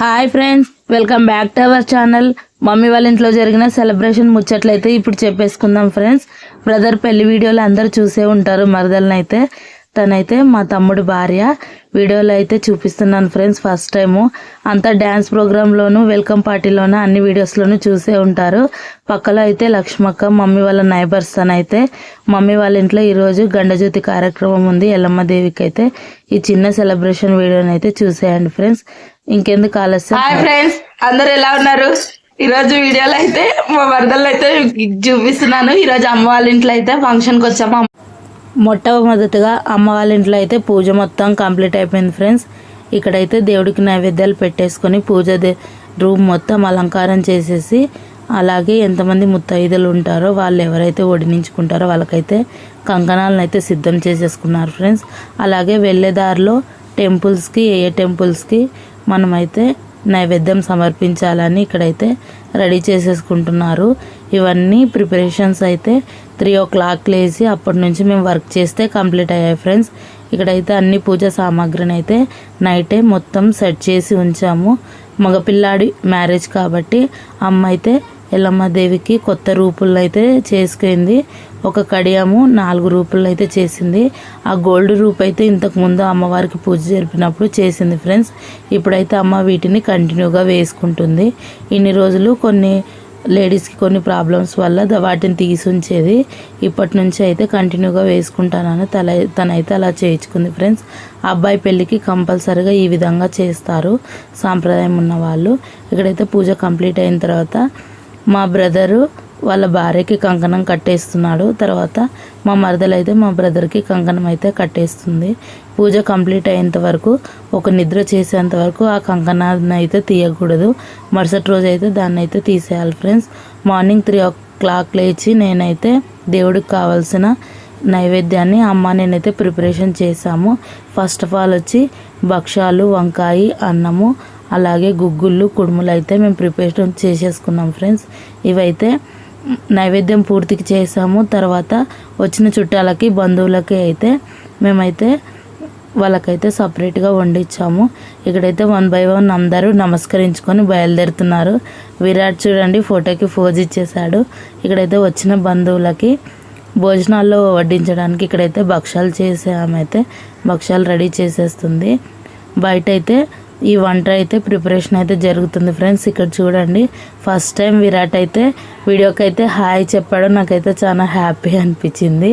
Hi friends welcome back to our channel. Mummy వాళ్ళ ఇంట్లో జరిగిన సెలబ్రేషన్ ముచ్చట్లయితే ఇప్పుడు చెప్పేసుకుందాం ఫ్రెండ్స్. బ్రదర్ పెళ్ళి వీడియోలు అందరూ చూసే ఉంటారు మరదలనైతే. తనైతే మా తమ్ముడు భార్య. వీడియోలో అయితే చూపిస్తున్నాను ఫ్రెండ్స్ ఫస్ట్ టైము. అంతా డ్యాన్స్ ప్రోగ్రాంలోను వెల్కమ్ పార్టీలోనూ అన్ని వీడియోస్లోనూ చూసే ఉంటారు. పక్కలో అయితే లక్ష్మక్క మమ్మీ వాళ్ళ నైబర్స్ అయితే మమ్మీ వాళ్ళ ఇంట్లో ఈరోజు గండజ్యోతి కార్యక్రమం ఉంది. ఎల్లమ్మ దేవికి అయితే ఈ చిన్న సెలబ్రేషన్ వీడియోని అయితే చూసేయండి ఫ్రెండ్స్. ఇంకెందుకు ఆలస్యం? హాయ్ ఫ్రెండ్స్ అందరు ఎలా ఉన్నారు? ఈరోజు వీడియోలో అయితే మా వరదలు అయితే చూపిస్తున్నాను. ఈరోజు అమ్మ వాళ్ళ ఇంట్లో అయితే ఫంక్షన్కి వచ్చాము. మొట్టమొదటిగా అమ్మ వాళ్ళ ఇంట్లో అయితే పూజ మొత్తం కంప్లీట్ అయిపోయింది ఫ్రెండ్స్ ఇక్కడైతే దేవుడికి నైవేద్యాలు పెట్టేసుకొని పూజ రూమ్ మొత్తం అలంకారం చేసేసి అలాగే ఎంతమంది ముత్తైదులు ఉంటారో వాళ్ళు ఎవరైతే వడినించుకుంటారో వాళ్ళకైతే కంకణాలను అయితే సిద్ధం చేసేసుకున్నారు ఫ్రెండ్స్ అలాగే వెళ్ళే దారిలో టెంపుల్స్కి ఏ ఏ టెంపుల్స్కి మనమైతే నైవేద్యం సమర్పించాలని ఇక్కడైతే రెడీ చేసేసుకుంటున్నారు. ఇవన్నీ ప్రిపరేషన్స్ అయితే త్రీ ఓ క్లాక్ లేచి అప్పటి నుంచి మేము వర్క్ చేస్తే కంప్లీట్ అయ్యాయి ఫ్రెండ్స్. ఇక్కడైతే అన్ని పూజ సామాగ్రిని అయితే నైటే మొత్తం సెట్ చేసి ఉంచాము. మగపిల్లాడి మ్యారేజ్ కాబట్టి అమ్మ అయితే ఎల్లమ్మ దేవికి కొత్త రూపుల్లో అయితే చేసుకుంది. ఒక కడియాము నాలుగు రూపుల్లో అయితే చేసింది. ఆ గోల్డ్ రూప్ అయితే ఇంతకుముందు అమ్మవారికి పూజ జరిపినప్పుడు చేసింది ఫ్రెండ్స్. ఇప్పుడైతే అమ్మ వీటిని కంటిన్యూగా వేసుకుంటుంది. ఇన్ని రోజులు కొన్ని లేడీస్కి కొన్ని ప్రాబ్లమ్స్ వల్ల వాటిని తీసి ఉంచేది. ఇప్పటి నుంచి అయితే కంటిన్యూగా వేసుకుంటానని తల తనైతే అలా చేయించుకుంది ఫ్రెండ్స్. అబ్బాయి పెళ్ళికి కంపల్సరీగా ఈ విధంగా చేస్తారు. సాంప్రదాయం ఉన్న వాళ్ళు ఇక్కడైతే పూజ కంప్లీట్ అయిన తర్వాత మా బ్రదరు వాళ్ళ భార్యకి కంకణం కట్టేస్తున్నాడు. తర్వాత మా మరదలు అయితే మా బ్రదర్కి కంకణం అయితే కట్టేస్తుంది. పూజ కంప్లీట్ అయ్యేంత వరకు ఒక నిద్ర చేసేంత వరకు ఆ కంకణాన్ని అయితే తీయకూడదు. మరుసటి రోజు అయితే దాన్ని అయితే తీసేయాలి friends. Morning three o'clock లేచి నేనైతే దేవుడికి కావాల్సిన నైవేద్యాన్ని అమ్మ నేనైతే ప్రిపరేషన్ చేశాము. ఫస్ట్ ఆఫ్ ఆల్ వచ్చి భక్ష్యాలు వంకాయ అన్నము అలాగే గుగ్గుళ్ళు కుడుములు అయితే మేము ప్రిపరేషన్ చేసేసుకున్నాం ఫ్రెండ్స్. ఇవైతే నైవేద్యం పూర్తికి చేసాము. తర్వాత వచ్చిన చుట్టాలకి బంధువులకి అయితే మేమైతే వాళ్ళకైతే సపరేట్గా వండిచ్చాము. ఇక్కడైతే వన్ బై వన్ అందరూ నమస్కరించుకొని బయలుదేరుతున్నారు. విరాట్ చూడండి ఫోటోకి ఫోజ్ ఇచ్చేసాడు ఇక్కడైతే వచ్చిన బంధువులకి భోజనాల్లో వడ్డించడానికి ఇక్కడైతే భక్షాలు చేసే ఆమె అయితే భక్షాలు రెడీ చేసేస్తుంది. బయట అయితే ఈ వంట అయితే ప్రిపరేషన్ అయితే జరుగుతుంది ఫ్రెండ్స్. ఇక్కడ చూడండి ఫస్ట్ టైం విరాట్ అయితే వీడియోకి అయితే హాయ్ చెప్పాడు. నాకైతే చాలా హ్యాపీ అనిపించింది.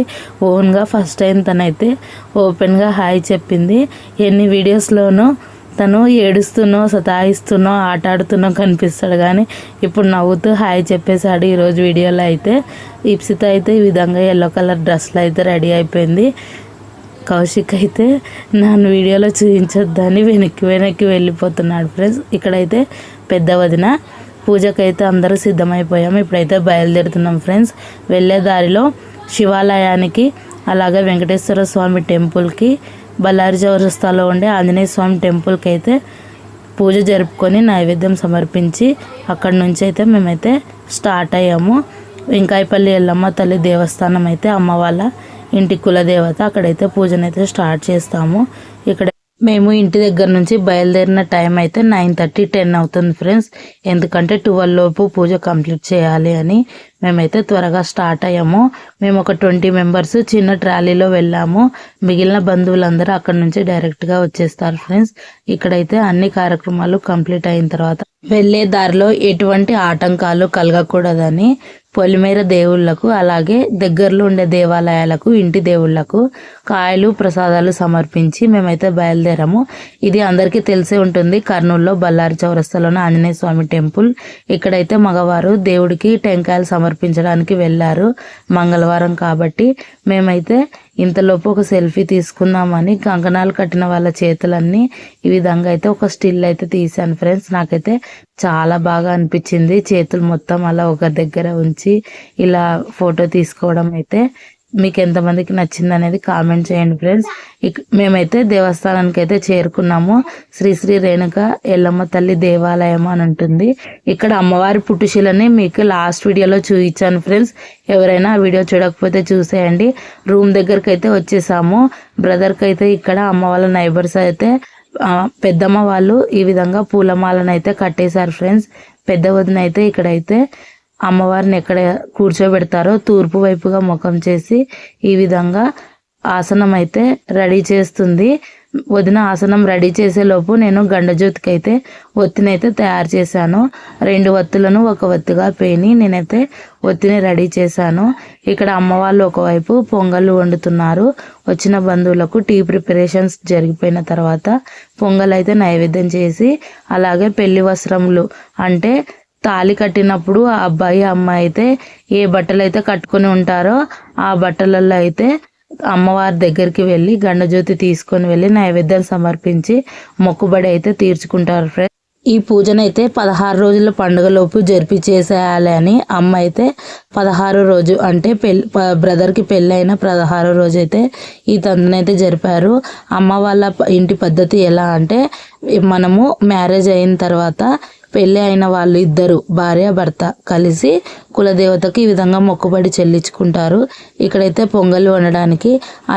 ఓన్గా ఫస్ట్ టైం తనైతే ఓపెన్గా హాయ్ చెప్పింది. ఎన్ని వీడియోస్లోనూ తను ఏడుస్తున్నో సతాయిస్తున్నో ఆట ఆడుతున్నో కనిపిస్తాడు కానీ ఇప్పుడు నవ్వుతూ హాయ్ చెప్పేశాడు ఈరోజు వీడియోలో అయితే. ఇప్సిత అయితే ఈ విధంగా ఎల్లో కలర్ డ్రెస్లో అయితే రెడీ అయిపోయింది. కౌశిక్ అయితే నన్ను వీడియోలో చూపించొద్దని వెనక్కి వెనక్కి వెళ్ళిపోతున్నాడు ఫ్రెండ్స్. ఇక్కడైతే పెద్ద వదిన పూజకైతే అందరూ సిద్ధమైపోయాము ఇప్పుడైతే బయలుదేరుతున్నాం ఫ్రెండ్స్. వెళ్ళే దారిలో శివాలయానికి అలాగే వెంకటేశ్వర స్వామి టెంపుల్కి బళ్ళారి చౌరస్తాలో ఉండే ఆంజనేయ స్వామి టెంపుల్కి అయితే పూజ జరుపుకొని నైవేద్యం సమర్పించి అక్కడి నుంచి అయితే మేమైతే స్టార్ట్ అయ్యాము. వెంకాయపల్లి ఎల్లమ్మ తల్లి దేవస్థానం అయితే అమ్మ వాళ్ళ ఇంటి కులదేవత అక్కడైతే పూజనైతే స్టార్ట్ చేస్తాము. ఇక్కడ మేము ఇంటి దగ్గర నుంచి బయలుదేరిన టైం అయితే నైన్ థర్టీ టెన్ అవుతుంది ఫ్రెండ్స్. ఎందుకంటే ట్వెల్వ్ లోపు పూజ కంప్లీట్ చేయాలి అని మేమైతే త్వరగా స్టార్ట్ అయ్యాము. మేము ఒక ట్వంటీ మెంబర్స్ చిన్న ట్రాలీలో వెళ్ళాము. మిగిలిన బంధువులందరూ అక్కడ నుంచి డైరెక్ట్గా వచ్చేస్తారు ఫ్రెండ్స్. ఇక్కడైతే అన్ని కార్యక్రమాలు కంప్లీట్ అయిన తర్వాత వెళ్ళే దారిలో ఎటువంటి ఆటంకాలు కలగకూడదని పొలిమేర దేవుళ్ళకు అలాగే దగ్గరలో ఉండే దేవాలయాలకు ఇంటి దేవుళ్ళకు కాయలు ప్రసాదాలు సమర్పించి మేమైతే బయలుదేరాము. ఇది అందరికీ తెలిసే ఉంటుంది. కర్నూలులో బళ్ళారి చౌరస్తాలోని ఆంజనేయ స్వామి టెంపుల్. ఇక్కడైతే మగవారు దేవుడికి టెంకాయలు సమర్పించడానికి వెళ్ళారు. మంగళవారం కాబట్టి మేమైతే ఇంతలోపు ఒక సెల్ఫీ తీసుకుందామని కంకణాలు కట్టిన వాళ్ళ చేతులన్నీ ఈ విధంగా అయితే ఒక స్టిల్ అయితే తీశాను ఫ్రెండ్స్. నాకైతే చాలా బాగా అనిపించింది. చేతులు మొత్తం అలా ఒక దగ్గర ఉంచి ఇలా ఫోటో తీసుకోవడం అయితే మీకు ఎంతమందికి నచ్చింది అనేది కామెంట్ చేయండి ఫ్రెండ్స్ ఇక మేమైతే దేవస్థానానికి అయితే చేరుకున్నాము. శ్రీ శ్రీ రేణుక ఎల్లమ్మ తల్లి దేవాలయం అని ఉంటుంది. ఇక్కడ అమ్మవారి పుట్టుశీలని మీకు లాస్ట్ వీడియోలో చూపించాను ఫ్రెండ్స్ ఎవరైనా ఆ వీడియో చూడకపోతే చూసేయండి. రూమ్ దగ్గరికి అయితే వచ్చేసాము బ్రదర్కి అయితే ఇక్కడ అమ్మ వాళ్ళ నైబర్స్ అయితే పెద్దమ్మ వాళ్ళు ఈ విధంగా పూలమాలను అయితే కట్టేశారు ఫ్రెండ్స్ పెద్ద వదిన అయితే ఇక్కడైతే అమ్మవారిని ఎక్కడ కూర్చోబెడతారో తూర్పు వైపుగా ముఖం చేసి ఈ విధంగా ఆసనం అయితే రెడీ చేస్తుంది. వదిన ఆసనం రెడీ చేసేలోపు నేను గండజ్యోతికి అయితే ఒత్తినైతే తయారు చేశాను. రెండు ఒత్తులను ఒక ఒత్తిగా పేని నేనైతే ఒత్తిని రెడీ చేశాను. ఇక్కడ అమ్మవాళ్ళు ఒకవైపు పొంగళ్ళు వండుతున్నారు. వచ్చిన బంధువులకు టీ ప్రిపరేషన్స్ జరిగిపోయిన తర్వాత పొంగల్ అయితే నైవేద్యం చేసి అలాగే పెళ్ళి వస్త్రములు అంటే తాళి కట్టినప్పుడు ఆ అబ్బాయి అమ్మాయి అయితే ఏ బట్టలు అయితే కట్టుకొని ఉంటారో ఆ బట్టలలో అయితే అమ్మవారి దగ్గరికి వెళ్ళి గండజ్యోతి తీసుకొని వెళ్ళి నైవేద్యం సమర్పించి మొక్కుబడి అయితే తీర్చుకుంటారు ఫ్రెండ్స్. ఈ పూజనైతే పదహారు రోజుల పండుగలోపు జరిపి చేసేయాలి అని అమ్మ అయితే పదహారు రోజు అంటే పెళ్ళి బ్రదర్కి పెళ్ళైన పదహారు రోజు అయితే ఈ తందునైతే జరిపారు. అమ్మ వాళ్ళ ఇంటి పద్ధతి ఎలా అంటే మనము మ్యారేజ్ అయిన తర్వాత పెళ్ళి అయిన వాళ్ళు ఇద్దరు భార్య భర్త కలిసి కులదేవతకి ఈ విధంగా మొక్కుబడి చెల్లించుకుంటారు. ఇక్కడైతే పొంగల్ వండడానికి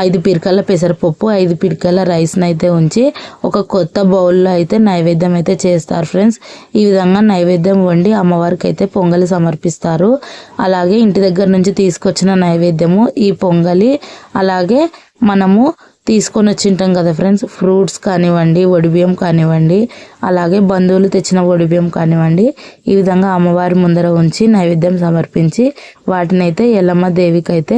ఐదు పిరికల పెసరపప్పు ఐదు పిరికల రైస్ని అయితే ఉంచి ఒక కొత్త బౌల్లో అయితే నైవేద్యం అయితే చేస్తారు ఫ్రెండ్స్. ఈ విధంగా నైవేద్యం వండి అమ్మవారికి అయితే పొంగలి సమర్పిస్తారు. అలాగే ఇంటి దగ్గర నుంచి తీసుకొచ్చిన నైవేద్యము ఈ పొంగలి అలాగే మనము తీసుకొని వచ్చింటాం కదా ఫ్రెండ్స్. ఫ్రూట్స్ కానివ్వండి ఒడిబియ్యం కానివ్వండి అలాగే బంధువులు తెచ్చిన ఒడిబియ్యం కానివ్వండి ఈ విధంగా అమ్మవారి ముందర ఉంచి నైవేద్యం సమర్పించి వాటిని అయితే ఎల్లమ్మ దేవికి అయితే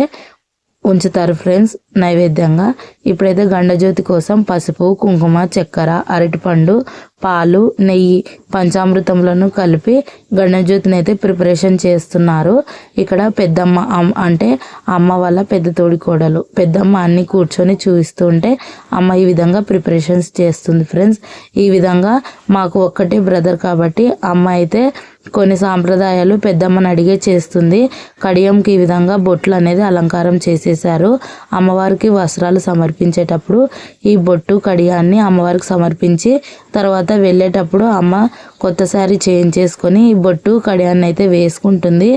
ఉంచుతారు ఫ్రెండ్స్ నైవేద్యంగా. ఇప్పుడైతే గండజ్యోతి కోసం పసుపు కుంకుమ చక్కెర అరటిపండు పాలు నెయ్యి పంచామృతంలోను కలిపి గండజ్యోతిని అయితే ప్రిపరేషన్ చేస్తున్నారు. ఇక్కడ పెద్దమ్మ అమ్- అంటే అమ్మ వాళ్ళ పెద్ద తోడి కోడలు. పెద్దమ్మ అన్ని కూర్చొని చూస్తుంటే అమ్మ ఈ విధంగా ప్రిపరేషన్స్ చేస్తుంది ఫ్రెండ్స్. ఈ విధంగా మాకు ఒక్కటే బ్రదర్ కాబట్టి అమ్మ అయితే కొన్ని సాంప్రదాయాలు పెద్దమ్మని అడిగే చేస్తుంది. కడియంకి ఈ విధంగా బొట్లు అనేది అలంకారం చేసేసారు అమ్మవారికి వస్త్రాలు సమర్పించేటప్పుడు ఈ బొట్టు కడియాన్ని అమ్మవారికి సమర్పించి తర్వాత వెళ్ళేటప్పుడు అమ్మ కొత్త శారీ చేంజ్ చేసుకొని ఈ బొట్టు కడియాన్ని అయితే వేసుకుంటుంది.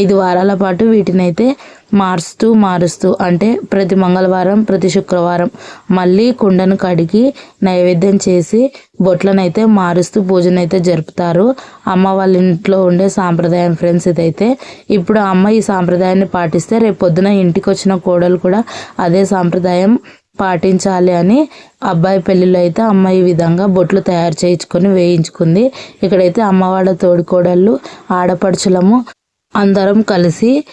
ఐదు వారాల పాటు వీటిని అయితే మారుస్తూ మారుస్తూ అంటే ప్రతి మంగళవారం ప్రతి శుక్రవారం మళ్ళీ కుండను కడిగి నైవేద్యం చేసి బొట్లనైతే మారుస్తూ పూజను అయితే జరుపుతారు. అమ్మ వాళ్ళ ఇంట్లో ఉండే సాంప్రదాయం ఫ్రెండ్స్ ఇదైతే. ఇప్పుడు అమ్మ ఈ సాంప్రదాయాన్ని పాటిస్తే రేపు పొద్దున ఇంటికి వచ్చిన కోడలు కూడా అదే సాంప్రదాయం పాటించాలి అని అబ్బాయి పెళ్ళిలో అయితే అమ్మ ఈ విధంగా బొట్లు తయారు చేయించుకొని వేయించుకుంది. ఇక్కడైతే అమ్మవాళ్ళ తోడుకోడళ్ళు ఆడపడుచులము అందరం కలిసి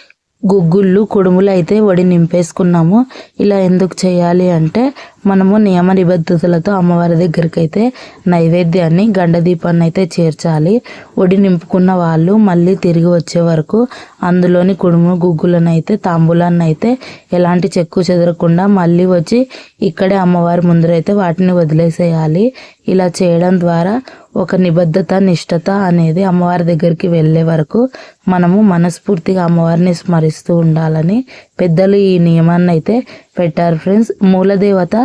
గుగ్గుళ్ళు కుడుములు అయితే వడి నింపేసుకున్నాము. ఇలా ఎందుకు చేయాలి అంటే మనము నియమ నిబద్ధతలతో అమ్మవారి దగ్గరికి అయితే నైవేద్యాన్ని గండదీపాన్ని అయితే చేర్చాలి. ఒడి నింపుకున్న వాళ్ళు మళ్ళీ తిరిగి వచ్చే వరకు అందులోని కుడుము గుగ్గులను అయితే తాంబూలాన్ని అయితే ఎలాంటి చెక్కు చెదరకుండా మళ్ళీ వచ్చి ఇక్కడే అమ్మవారి ముందరైతే వాటిని వదిలేసేయాలి. ఇలా చేయడం ద్వారా ఒక నిబద్ధత నిష్టత అనేది అమ్మవారి దగ్గరికి వెళ్ళే వరకు మనము మనస్ఫూర్తిగా అమ్మవారిని స్మరిస్తూ ఉండాలని పెద్దలు ఈ నియమాన్ని అయితే పెట్టారు ఫ్రెండ్స్. మూలదేవత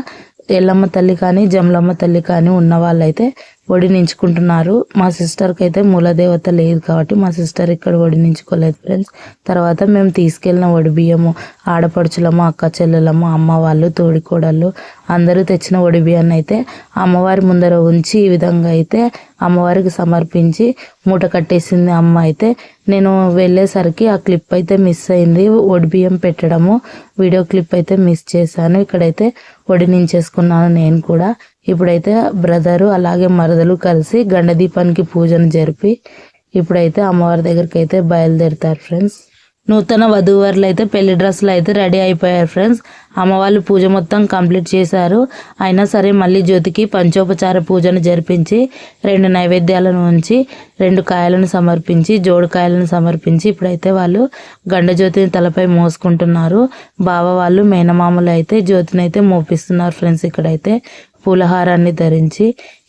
ఎల్లమ్మ తల్లి కానీ జమలమ్మ తల్లి కానీ ఉన్న వాళ్ళైతే వడినించుకుంటున్నారు మా సిస్టర్కి అయితే మూలదేవత లేదు కాబట్టి మా సిస్టర్ ఇక్కడ వడినించుకోలేదు ఫ్రెండ్స్. తర్వాత మేము తీసుకెళ్ళిన వడి బియ్యము ఆడపడుచులము అక్క చెల్లెలము అమ్మ వాళ్ళు తోడికోడళ్ళు అందరూ తెచ్చిన వడి బియ్యాన్ని అయితే అమ్మవారి ముందర ఉంచి ఈ విధంగా అయితే అమ్మవారికి సమర్పించి మూట కట్టేసింది అమ్మ అయితే. నేను వెళ్ళేసరికి ఆ క్లిప్ అయితే మిస్ అయింది. వడి బియ్యం పెట్టడము వీడియో క్లిప్ అయితే మిస్ చేశాను. ఇక్కడైతే వడినించేసుకున్నాను నేను కూడా. ఇప్పుడైతే బ్రదరు అలాగే మరదలు కలిసి గండ దీపానికి పూజను జరిపి ఇప్పుడైతే అమ్మవారి దగ్గరికి అయితే బయలుదేరుతారు ఫ్రెండ్స్. నూతన వధూవరులు అయితే పెళ్ళి డ్రెస్సులు అయితే రెడీ అయిపోయారు ఫ్రెండ్స్. అమ్మవాళ్ళు పూజ మొత్తం కంప్లీట్ చేశారు. అయినా సరే మళ్ళీ జ్యోతికి పంచోపచార పూజను జరిపించి రెండు నైవేద్యాలను ఉంచి రెండు కాయలను సమర్పించి జోడు కాయలను సమర్పించి ఇప్పుడైతే వాళ్ళు గండ జ్యోతిని తలపై మోసుకుంటున్నారు. బావ వాళ్ళు మేనమామలు అయితే జ్యోతిని అయితే మోపిస్తున్నారు ఫ్రెండ్స్ ఇక్కడైతే. పూలహారాన్ని ధరించి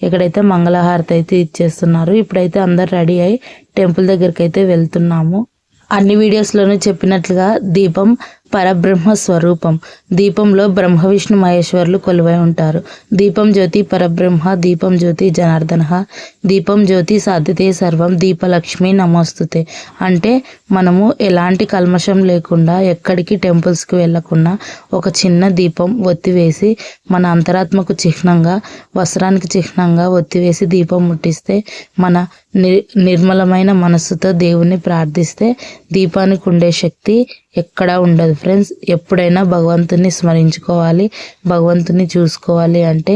ఇక్కడైతే మంగళహారతి అయితే ఇచ్చేస్తున్నారు. ఇప్పుడైతే అందరు రెడీ అయి టెంపుల్ దగ్గరికి అయితే వెళ్తున్నాము. అన్ని వీడియోస్లోనూ చెప్పినట్లుగా దీపం పరబ్రహ్మ స్వరూపం దీపంలో బ్రహ్మ విష్ణు మహేశ్వరులు కొలువై ఉంటారు. దీపం జ్యోతి పరబ్రహ్మ దీపం జ్యోతి జనార్దన. దీపం జ్యోతి సాధ్యతే సర్వం దీపలక్ష్మి నమోస్తుతే. అంటే మనము ఎలాంటి కల్మషం లేకుండా ఎక్కడికి టెంపుల్స్కి వెళ్ళకుండా ఒక చిన్న దీపం ఒత్తివేసి మన అంతరాత్మకు చిహ్నంగా వస్త్రానికి చిహ్నంగా ఒత్తివేసి దీపం ముట్టిస్తే మన ని నిర్మలమైన మనస్సుతో దేవుణ్ణి ప్రార్థిస్తే దీపానికి ఉండే శక్తి ఎక్కడా ఉండదు. ఫ్రెండ్స్ ఎప్పుడైనా భగవంతుని స్మరించుకోవాలి భగవంతుని చూసుకోవాలి అంటే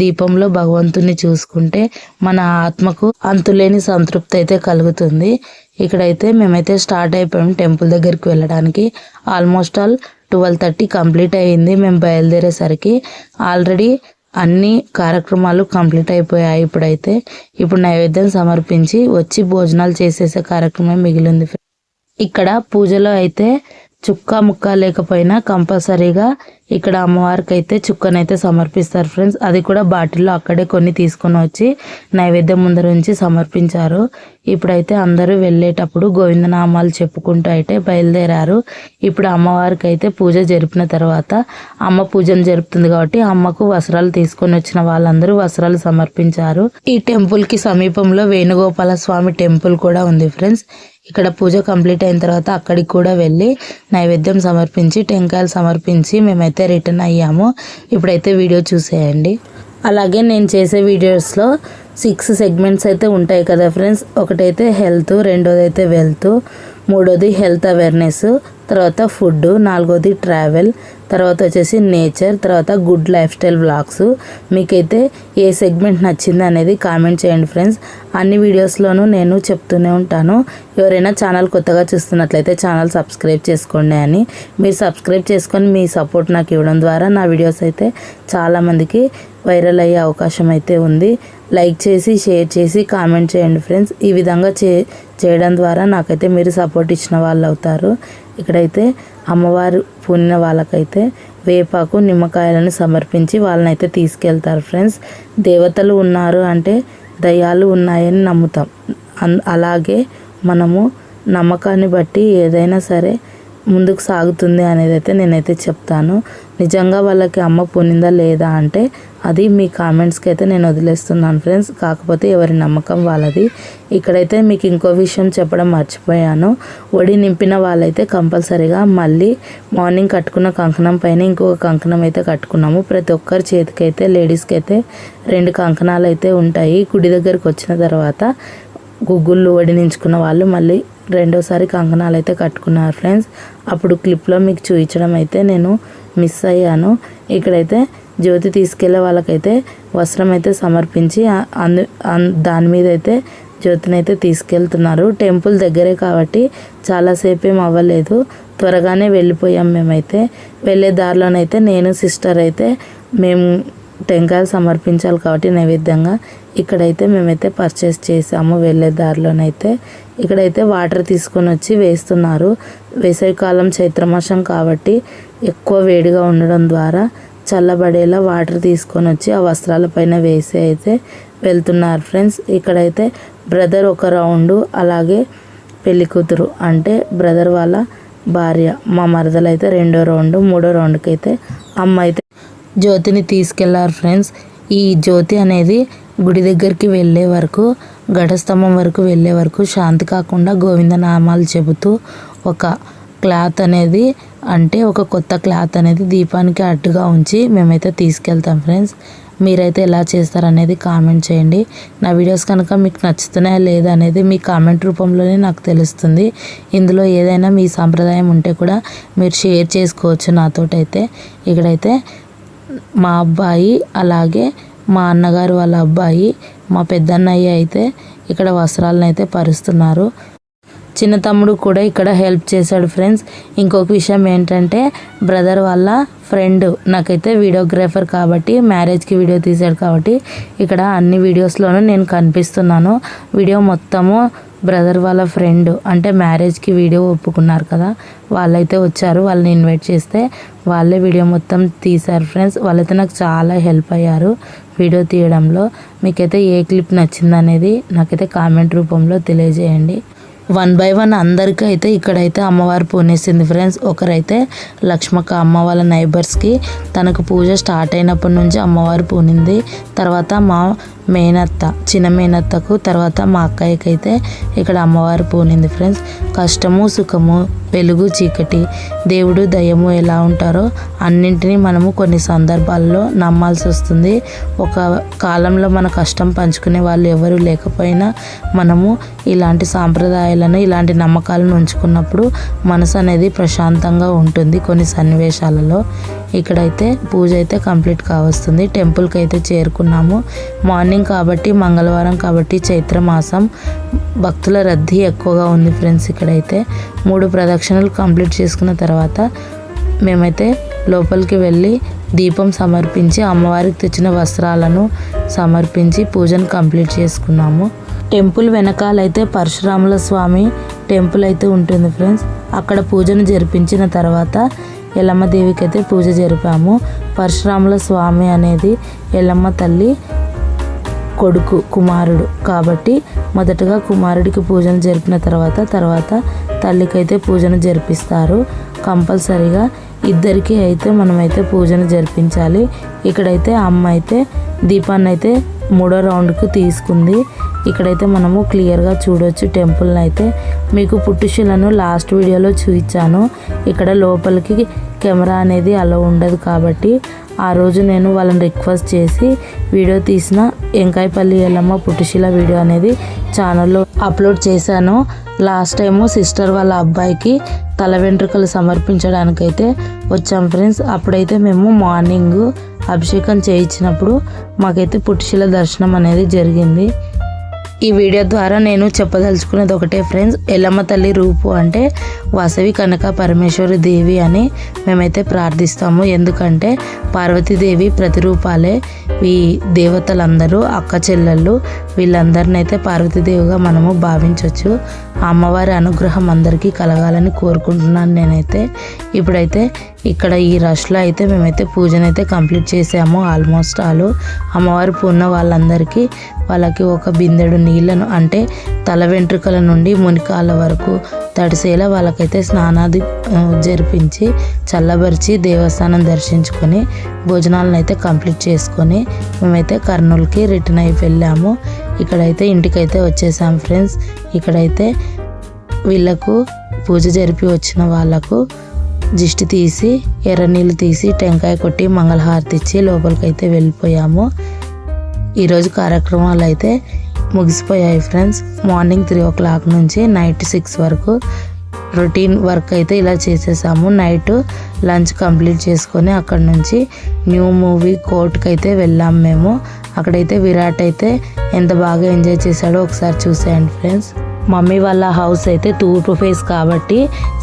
దీపంలో భగవంతుని చూసుకుంటే మన ఆత్మకు అంతులేని సంతృప్తి అయితే కలుగుతుంది. ఇక్కడైతే మేమైతే స్టార్ట్ అయిపోయాం టెంపుల్ దగ్గరికి వెళ్ళడానికి. Almost all twelve thirty complete అయ్యింది మేము బయలుదేరేసరికి ఆల్రెడీ అన్ని కార్యక్రమాలు కంప్లీట్ అయిపోయాయి ఇప్పుడైతే. ఇప్పుడు నైవేద్యం సమర్పించి వచ్చి భోజనాలు చేసేసే కార్యక్రమం మిగిలింది ఇక్కడ పూజలో అయితే చుక్క ముక్క లేకపోయినా కంపల్సరీగా ఇక్కడ అమ్మవారికి అయితే చుక్కనైతే సమర్పిస్తారు ఫ్రెండ్స్. అది కూడా బాటిల్లో అక్కడే కొన్ని తీసుకొని వచ్చి నైవేద్యం ముందర ఉంచి సమర్పించారు. ఇప్పుడైతే అందరూ వెళ్ళేటప్పుడు గోవిందనామాలు చెప్పుకుంటూ అయితే బయలుదేరారు. ఇప్పుడు అమ్మవారికి అయితే పూజ జరిపిన తర్వాత అమ్మ పూజను జరుపుతుంది కాబట్టి అమ్మకు వస్త్రాలు తీసుకొని వచ్చిన వాళ్ళందరూ వస్త్రాలు సమర్పించారు. ఈ టెంపుల్కి సమీపంలో వేణుగోపాల స్వామి టెంపుల్ కూడా ఉంది ఫ్రెండ్స్. ఇక్కడ పూజ కంప్లీట్ అయిన తర్వాత అక్కడికి కూడా వెళ్ళి నైవేద్యం సమర్పించి టెంకాయలు సమర్పించి మేమైతే రిటర్న్ అయ్యాము. ఇప్పుడైతే వీడియో చూసేయండి. అలాగే నేను చేసే వీడియోస్లో సిక్స్ సెగ్మెంట్స్ అయితే ఉంటాయి కదా ఫ్రెండ్స్ ఒకటైతే హెల్త్ రెండోది అయితే వెల్త్ మూడోది హెల్త్ అవేర్నెస్ తర్వాత ఫుడ్ నాలుగోది ట్రావెల్ తర్వాత వచ్చేసి నేచర్ తర్వాత గుడ్ లైఫ్ స్టైల్ బ్లాగ్స్ మీకైతే ఏ సెగ్మెంట్ నచ్చింది అనేది కామెంట్ చేయండి ఫ్రెండ్స్. అన్ని వీడియోస్లోనూ నేను చెప్తూనే ఉంటాను. ఎవరైనా ఛానల్ కొత్తగా చూస్తున్నట్లయితే ఛానల్ సబ్స్క్రైబ్ చేసుకోండి అని. మీరు సబ్స్క్రైబ్ చేసుకొని మీ సపోర్ట్ నాకు ఇవ్వడం ద్వారా నా వీడియోస్ అయితే చాలామందికి వైరల్ అయ్యే అవకాశం అయితే ఉంది. లైక్ చేసి షేర్ చేసి కామెంట్ చేయండి ఫ్రెండ్స్. ఈ విధంగా చే చేయడం ద్వారా నాకైతే మీరు సపోర్ట్ ఇచ్చిన వాళ్ళు అవుతారు ఇక్కడైతే అమ్మవారు పూనిన వాళ్ళకైతే వేపాకు నిమ్మకాయలను సమర్పించి వాళ్ళని అయితే తీసుకెళ్తారు ఫ్రెండ్స్. దేవతలు ఉన్నారు అంటే దయ్యాలు ఉన్నాయని నమ్ముతాం. అలాగే మనము నమ్మకాన్ని బట్టి ఏదైనా సరే ముందుకు సాగుతుంది అనేది అయితే నేనైతే చెప్తాను. నిజంగా వాళ్ళకి అమ్మ పొందిందా లేదా అంటే అది మీ కామెంట్స్కి అయితే నేను వదిలేస్తున్నాను ఫ్రెండ్స్ కాకపోతే ఎవరి నమ్మకం వాళ్ళది. ఇక్కడైతే మీకు ఇంకో విషయం చెప్పడం మర్చిపోయాను. ఒడి నింపిన వాళ్ళైతే కంపల్సరీగా మళ్ళీ మార్నింగ్ కట్టుకున్న కంకణం పైన ఇంకొక కంకణం అయితే కట్టుకున్నాము. ప్రతి ఒక్కరి చేతికైతే లేడీస్కి అయితే రెండు కంకణాలు అయితే ఉంటాయి. గుడి దగ్గరికి వచ్చిన తర్వాత గుగ్గుళ్ళు వడినించుకున్న వాళ్ళు మళ్ళీ రెండోసారి కంకణాలు అయితే కట్టుకున్నారు ఫ్రెండ్స్ అప్పుడు క్లిప్లో మీకు చూపించడం అయితే నేను మిస్ అయ్యాను. ఇక్కడైతే జ్యోతి తీసుకెళ్ళే వాళ్ళకైతే వస్త్రం అయితే సమర్పించి అందు అన్- దాని మీద అయితే జ్యోతిని అయితే తీసుకెళ్తున్నారు. టెంపుల్ దగ్గరే కాబట్టి చాలాసేపు ఏం అవ్వలేదు. త్వరగానే వెళ్ళిపోయాం మేమైతే. వెళ్ళే దారిలోనైతే నేను సిస్టర్ అయితే మేము టెంకాయలు సమర్పించాలి కాబట్టి నైవేద్యంగా ఇక్కడైతే మేమైతే పర్చేస్ చేసాము వెళ్ళే దారిలోనైతే. ఇక్కడైతే వాటర్ తీసుకొని వచ్చి వేస్తున్నారు. వేసవికాలం చైత్రమాసం కాబట్టి ఎక్కువ వేడిగా ఉండడం ద్వారా చల్లబడేలా వాటర్ తీసుకొని వచ్చి ఆ వస్త్రాల పైన వేసి అయితే వెళ్తున్నారు ఫ్రెండ్స్. ఇక్కడైతే బ్రదర్ ఒక రౌండు అలాగే పెళ్ళి కూతురు అంటే బ్రదర్ వాళ్ళ భార్య. మా మరదలు అయితే రెండో రౌండ్ మూడో రౌండ్కి అయితే అమ్మ అయితే జ్యోతిని తీసుకెళ్ళారు ఫ్రెండ్స్. ఈ జ్యోతి అనేది గుడి దగ్గరికి వెళ్ళే వరకు ఘటస్తంభం వరకు వెళ్ళే వరకు శాంతి కాకుండా గోవింద నామాలు చెబుతూ ఒక క్లాత్ అనేది అంటే ఒక కొత్త క్లాత్ అనేది దీపానికి అడ్డుగా ఉంచి మేమైతే తీసుకెళ్తాం ఫ్రెండ్స్. మీరైతే ఎలా చేస్తారనేది కామెంట్ చేయండి. నా వీడియోస్ కనుక మీకు నచ్చుతున్నాయా లేదా అనేది మీ కామెంట్ రూపంలోనే నాకు తెలుస్తుంది. ఇందులో ఏదైనా మీ సాంప్రదాయం ఉంటే కూడా మీరు షేర్ చేసుకోవచ్చు నాతోటైతే. ఇక్కడైతే మా అబ్బాయి అలాగే మా అన్నగారు వాళ్ళ అబ్బాయి మా పెద్దన్నయ్య అయితే ఇక్కడ వస్త్రాలను అయితే పరుస్తున్నారు. చిన్న తమ్ముడు కూడా ఇక్కడ హెల్ప్ చేశాడు ఫ్రెండ్స్. ఇంకొక విషయం ఏంటంటే బ్రదర్ వాళ్ళ ఫ్రెండ్ నాకైతే వీడియోగ్రాఫర్ కాబట్టి మ్యారేజ్కి వీడియో తీశాడు కాబట్టి ఇక్కడ అన్ని వీడియోస్లోనూ నేను కనిపిస్తున్నాను. వీడియో మొత్తము బ్రదర్ వాళ్ళ ఫ్రెండ్ అంటే మ్యారేజ్కి వీడియో ఒప్పుకున్నారు కదా. వాళ్ళైతే వచ్చారు వాళ్ళని ఇన్వైట్ చేస్తే వాళ్ళే వీడియో మొత్తం తీశారు ఫ్రెండ్స్. వాళ్ళైతే నాకు చాలా హెల్ప్ అయ్యారు వీడియో తీయడంలో. మీకైతే ఏ క్లిప్ నచ్చిందనేది నాకైతే కామెంట్ రూపంలో తెలియజేయండి. వన్ బై వన్ అందరికీ అయితే ఇక్కడైతే అమ్మవారు పూనేసింది ఫ్రెండ్స్ ఒకరైతే లక్ష్మక్క అమ్మ వాళ్ళ నైబర్స్కి తనకు పూజ స్టార్ట్ అయినప్పటి నుంచి అమ్మవారు పూనింది. తర్వాత మా మేనత్త చిన్న మేనత్తకు తర్వాత మా అక్కయ్యకి అయితే ఇక్కడ అమ్మవారు పూనింది ఫ్రెండ్స్ కష్టము సుఖము వెలుగు చీకటి దేవుడు దయ్యము ఎలా ఉంటారో అన్నింటినీ మనము కొన్ని సందర్భాల్లో నమ్మాల్సి వస్తుంది. ఒక కాలంలో మన కష్టం పంచుకునే వాళ్ళు ఎవరు లేకపోయినా మనము ఇలాంటి సాంప్రదాయాలను ఇలాంటి నమ్మకాలను ఉంచుకున్నప్పుడు మనసు అనేది ప్రశాంతంగా ఉంటుంది కొన్ని సన్నివేశాలలో. ఇక్కడైతే పూజ అయితే కంప్లీట్ కావస్తుంది. టెంపుల్కి అయితే చేరుకున్నాము. మార్నింగ్ కాబట్టి మంగళవారం కాబట్టి చైత్రమాసం భక్తుల రద్దీ ఎక్కువగా ఉంది ఫ్రెండ్స్ ఇక్కడైతే. మూడు ప్రదక్షిణలు కంప్లీట్ చేసుకున్న తర్వాత మేమైతే లోపలికి వెళ్ళి దీపం సమర్పించి అమ్మవారికి తెచ్చిన వస్త్రాలను సమర్పించి పూజను కంప్లీట్ చేసుకున్నాము. టెంపుల్ వెనకాలైతే పరశురాముల స్వామి టెంపుల్ అయితే ఉంటుంది ఫ్రెండ్స్. అక్కడ పూజను జరిపించిన తర్వాత ఎల్లమ్మ దేవికి అయితే పూజ జరిపాము. పరశురాముల స్వామి అనేది ఎల్లమ్మ తల్లి కొడుకు కుమారుడు కాబట్టి మొదటగా కుమారుడికి పూజను జరిపిన తర్వాత తర్వాత తల్లికైతే పూజను జరిపిస్తారు. కంపల్సరీగా ఇద్దరికి అయితే మనమైతే పూజను జరిపించాలి. ఇక్కడైతే అమ్మ అయితే దీపాన్ని అయితే మూడో రౌండ్కు తీసుకుంది. ఇక్కడైతే మనము క్లియర్గా చూడొచ్చు టెంపుల్ని అయితే. మీకు పుట్టుశిలను లాస్ట్ వీడియోలో చూపించాను. ఇక్కడ లోపలికి కెమెరా అనేది అలా ఉండదు కాబట్టి ఆ రోజు నేను వాళ్ళని రిక్వెస్ట్ చేసి వీడియో తీసిన ఎంకాయపల్లి ఎల్లమ్మ పుట్టుశిల వీడియో అనేది ఛానల్లో అప్లోడ్ చేశాను. లాస్ట్ టైము సిస్టర్ వాళ్ళ అబ్బాయికి తల వెంట్రుకలు సమర్పించడానికైతే వచ్చాం ఫ్రెండ్స్. అప్పుడైతే మేము మార్నింగ్ అభిషేకం చేయించినప్పుడు మాకైతే పుట్టుశిల దర్శనం అనేది జరిగింది. ఈ వీడియో ద్వారా నేను చెప్పదలుచుకున్నది ఒకటే ఫ్రెండ్స్ ఎల్లమ్మ తల్లి రూపు అంటే వాసవి కనక పరమేశ్వరి దేవి అని మేమైతే ప్రార్థిస్తాము. ఎందుకంటే పార్వతీదేవి ప్రతిరూపాలే ఈ దేవతలందరూ అక్క చెల్లెళ్ళు వీళ్ళందరిని అయితే పార్వతీదేవిగా మనము భావించవచ్చు అమ్మవారి అనుగ్రహం అందరికీ కలగాలని కోరుకుంటున్నాను నేనైతే. ఇప్పుడైతే ఇక్కడ ఈ రష్లో అయితే మేమైతే పూజనైతే కంప్లీట్ చేసాము. ఆల్మోస్ట్ ఆల్ అమ్మవారి పూర్ణ వాళ్ళందరికీ వాళ్ళకి ఒక బిందెడు నీళ్ళను అంటే తల వెంట్రుకల నుండి మునికాల వరకు తడిసేలా వాళ్ళకైతే స్నానాది జరిపించి చల్లబరిచి దేవస్థానం దర్శించుకొని భోజనాలను అయితే కంప్లీట్ చేసుకొని మేమైతే కర్నూలుకి రిటర్న్ అయి వెళ్ళాము. ఇక్కడైతే ఇంటికైతే వచ్చేసాం ఫ్రెండ్స్. ఇక్కడైతే వీళ్ళకు పూజ జరిపి వచ్చిన వాళ్ళకు దిష్టి తీసి ఎర్ర నీళ్ళు తీసి టెంకాయ కొట్టి మంగళహారతి ఇచ్చి లోపలికైతే వెళ్ళిపోయాము. ఈరోజు కార్యక్రమాలు అయితే ముగిసిపోయాయి friends. Morning three o'clock నుంచి నైట్ సిక్స్ వరకు రొటీన్ వర్క్ అయితే ఇలా చేసేసాము. నైట్ లంచ్ కంప్లీట్ చేసుకొని అక్కడ నుంచి న్యూ మూవీ కోర్ట్కి అయితే వెళ్ళాం మేము. అక్కడైతే విరాట్ అయితే ఎంత బాగా ఎంజాయ్ చేశాడో ఒకసారి చూసేయండి ఫ్రెండ్స్. మమ్మీ వాళ్ళ హౌస్ అయితే తూర్పు ఫేస్ కాబట్టి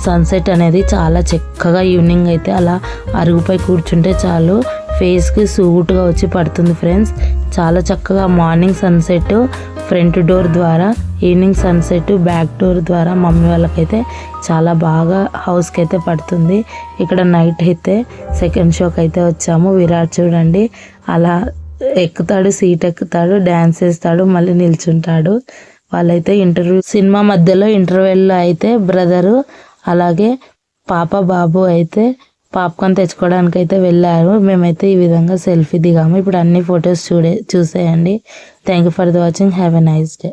సన్సెట్ అనేది చాలా చక్కగా ఈవినింగ్ అయితే అలా అరుగుపై కూర్చుంటే చాలు. ఫేస్కి సూట్గా వచ్చి పడుతుంది ఫ్రెండ్స్ చాలా చక్కగా మార్నింగ్ సన్సెట్ ఫ్రంట్ డోర్ ద్వారా ఈవినింగ్ సన్సెట్ బ్యాక్ డోర్ ద్వారా మమ్మీ వాళ్ళకైతే చాలా బాగా హౌస్కి అయితే పడుతుంది. ఇక్కడ నైట్ అయితే సెకండ్ షోకి అయితే వచ్చాము. విరాట్ చూడండి. అలా ఎక్కుతాడు సీట్ ఎక్కుతాడు డ్యాన్స్ వేస్తాడు మళ్ళీ నిల్చుంటాడు. వాళ్ళైతే ఇంటర్వ్యూ సినిమా మధ్యలో ఇంటర్వెల్లో అయితే బ్రదరు అలాగే పాప బాబు అయితే పాప్కార్న్ తెచ్చుకోవడానికి అయితే వెళ్ళారు. మేమైతే ఈ విధంగా సెల్ఫీ దిగాము. ఇప్పుడు అన్ని ఫొటోస్ చూడే చూసేయండి. Thank you for the watching have a nice day